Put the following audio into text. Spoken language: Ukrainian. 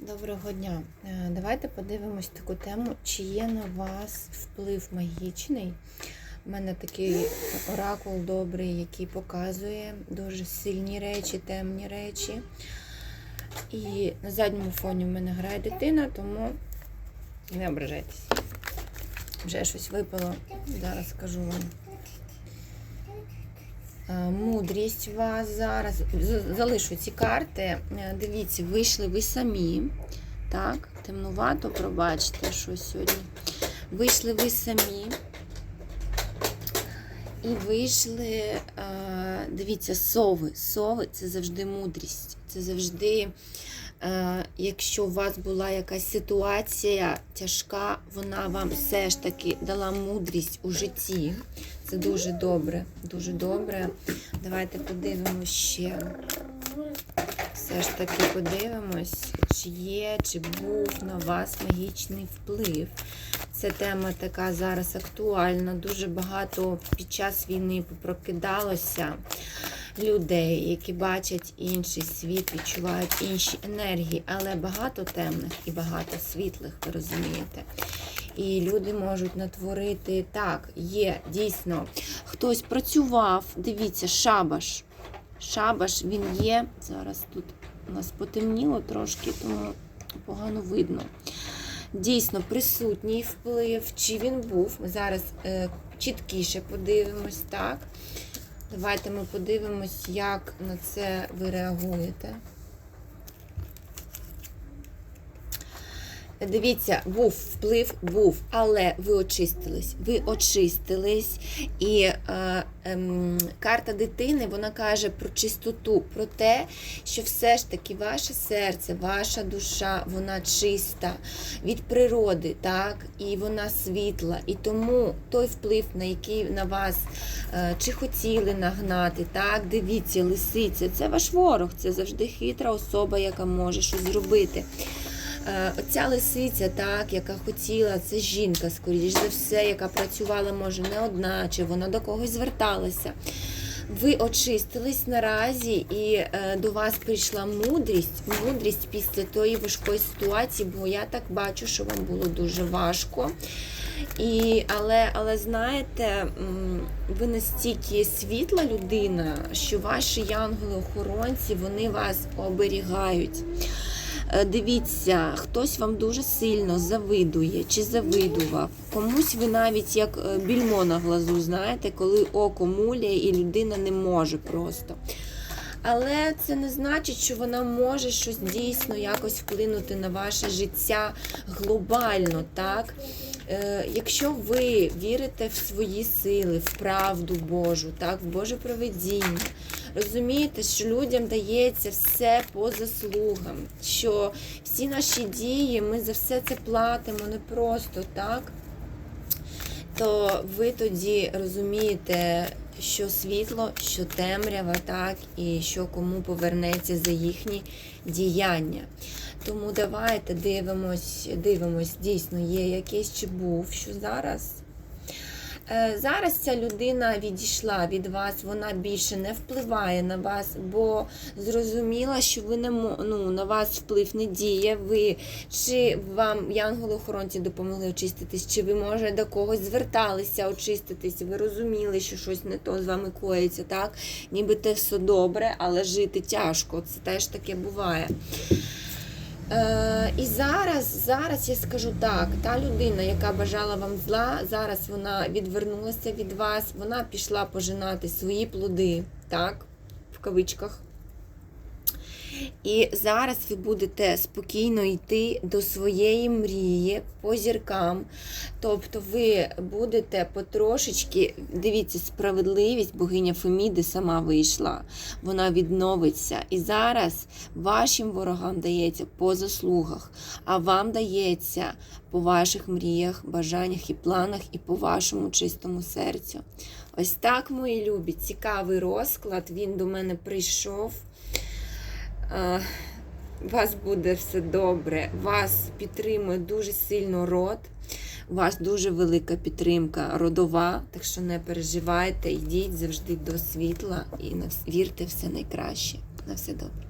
Доброго дня. Е, Давайте подивимось таку тему, чи є на вас вплив магічний. У мене такий оракул добрий, який показує дуже сильні речі, темні речі. І на задньому фоні в мене грає дитина, тому не ображайтесь. Вже щось випало, зараз скажу вам. Е, Мудрість вас зараз. Залишу ці карти. Е, Дивіться, вийшли ви самі. Так, темнувато, пробачте, що сьогодні. Вийшли ви самі. І вийшли, е, дивіться, сови. Сови це завжди мудрість. Це завжди, якщо у вас була якась ситуація тяжка, вона вам все ж таки дала мудрість у житті. Це дуже добре, дуже добре. Давайте подивимося ще. Все ж таки подивимось, чи є, чи був на вас магічний вплив. Ця тема така зараз актуальна. Дуже багато під час війни прокидалося людей, які бачать інший світ, відчувають інші енергії, але багато темних і багато світлих, ви розумієте. І люди можуть натворити так, є дійсно. Хтось працював, дивіться, шабаш. Шабаш він є. Зараз тут у нас потемніло трошки, тому погано видно. Дійсно, присутній вплив, чи він був. Ми зараз е, чіткіше подивимось, так? Давайте ми подивимось, як на це ви реагуєте. Дивіться, був вплив, був, але ви очистились. Ви очистились. І е, ем, карта дитини вона каже про чистоту, про те, що все ж таки ваше серце, ваша душа, вона чиста від природи, так, і вона світла. І тому той вплив, на який на вас е, чи хотіли нагнати, так, дивіться, лисиця, це ваш ворог, це завжди хитра особа, яка може щось зробити. Е, Оця лисиця, так, яка хотіла, це жінка, скоріш за все, яка працювала, може, не одна, чи вона до когось зверталася. Ви очистились наразі, і е, до вас прийшла мудрість, мудрість після тої важкої ситуації, бо я так бачу, що вам було дуже важко. І, але, але знаєте, ви настільки світла людина, що ваші янголи-охоронці вони вас оберігають. Е, Дивіться, хтось вам дуже сильно завидує чи завидував. Комусь ви навіть як е, більмо на глазу, знаєте, коли око муляє і людина не може просто. Але це не значить, що вона може щось дійсно якось вплинути на ваше життя глобально, так? Е, Якщо ви вірите в свої сили, в правду Божу, так, в Боже проведіння, розумієте, що людям дається все по заслугам, що всі наші дії, ми за все це платимо не просто так, то ви тоді розумієте, що світло, що темрява, так, і що кому повернеться за їхні діяння. Тому давайте дивимось, дивимось, дійсно є якийсь чи був, що зараз. Е, Зараз ця людина відійшла від вас, вона більше не впливає на вас, бо зрозуміла, що ви не ну, на вас вплив не діє. Ви чи вам янголи-охоронці допомогли очиститись, чи ви, може, до когось зверталися очиститись, ви розуміли, що щось не то з вами коїться, так? Ніби те все добре, але жити тяжко. Це теж таке буває. Е, і зараз, зараз я скажу так: та людина, яка бажала вам зла, зараз вона відвернулася від вас, вона пішла пожинати свої плоди, так, в кавичках. І зараз ви будете спокійно йти до своєї мрії по зіркам. Тобто ви будете потрошечки, дивіться, справедливість, богиня Феміди сама вийшла, вона відновиться. І зараз вашим ворогам дається по заслугах, а вам дається по ваших мріях, бажаннях і планах, і по вашому чистому серцю. Ось так, мої любі, цікавий розклад. Він до мене прийшов. Е, вас буде все добре. Вас підтримує дуже сильно род. У вас дуже велика підтримка родова, так що не переживайте, йдіть завжди до світла і вірте все найкраще. На все добре.